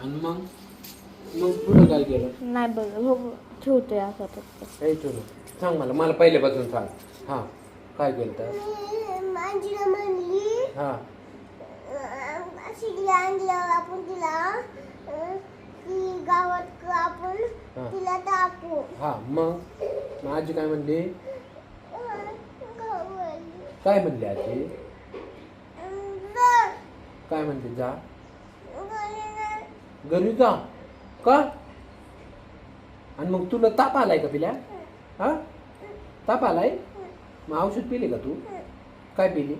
आणि मग? मग पुढं काय केलं? नाही बघ हो ठेवतोय असं फक्त. काही ठेवलं सांग मला मला पहिल्यापासून सांग. हां काय केलं तर? माझीला म्हणली हां. शिडला आणल्यावर आपण तिला अं, की गावात क- आपण हा. तिला टाकू. हां मग? मग आजी काय म्हणली? अं, गावात. काय म्हणली आजी? अं, जा. काय म्हणली जा. घरी जा. का? आणि मग तुला ताप आलाय का पिल्या? हा? ताप आलाय? मग औषध पिली का तू? काय पिली?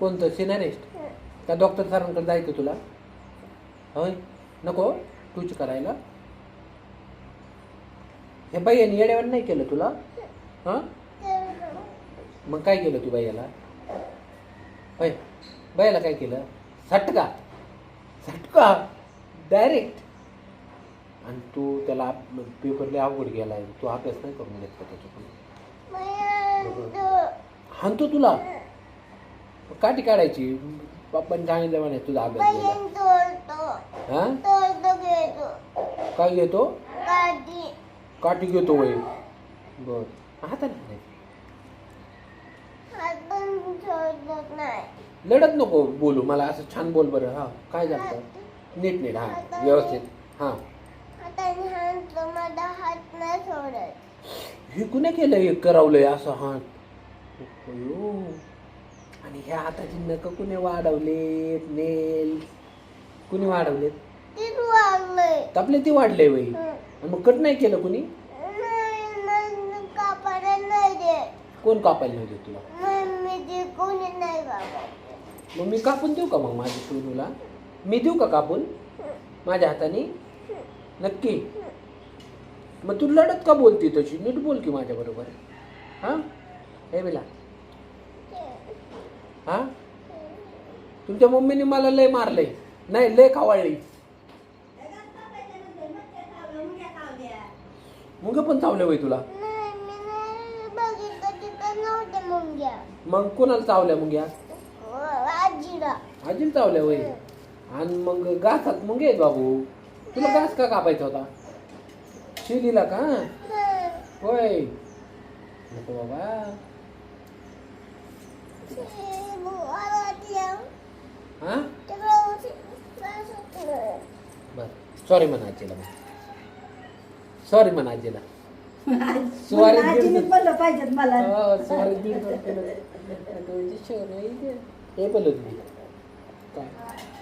कोणतं? सिनारिस्ट? का डॉक्टर सरांकडे जायचं तुला? होय? नको? तूच करायला? हे बाईयाने येड्यावर नाही केलं तुला? हां? मग काय केलं तू बाईयाला होय? बाईला काय केलं? सटका. झटका डायरेक्ट आणि तू त्याला पेपरले अवघड गेला आहे तू अभ्यास नाही करून घेतला त्याच्याकडून? हाणतो तुला. काठी काढायची. पप्पाने सांगितलं म्हणे तुझा अभ्यास गेला. काय घेतो? काठी घेतो वय. बर. हाताने नाही. लढत नको बोलू मला असं छान बोल बरं. हा काय झालं? नीट नीट हा व्यवस्थित. हा. हात नाही सोडत. हे कुणी केलं? हे करावलंय असं हा अयो. आणि ह्या हाताची नख कुणी वाढवलेत? नेल. कुणी वाढवलेत? तीच आपले ती वाढले वय आणि मग कट नाही केलं कुणी? नाही नाही, कापायला नाही दे कोण कापायला नव्हते तुला? मम्मी ते कोणी नाही मग मी कापून देऊ का मग माझ्या सोनूला? मी देऊ का कापून? माझ्या हाताने? नक्की? मग तू लढत का बोलती तशी? नीट बोल की माझ्या बरोबर. हा? हे बिला. हा? तुमच्या मम्मीने मला लय मारलंय. नाही लय खावाळली. मुंग पण चावले वय तुला? मग कोणाला चावल्या मुंग्या? आजीला चावल्या वय आणि मग घासात मुंगे आहेत बाबू. तुला घास का कापायचा होता? शिलीला का? होय. नको बाबा. हा? बर. सॉरी म्हणा आजीला सॉरी म्हणा आजीला. सुवारी पाहिजेत मला. हो, सुवारी दीड हे काय?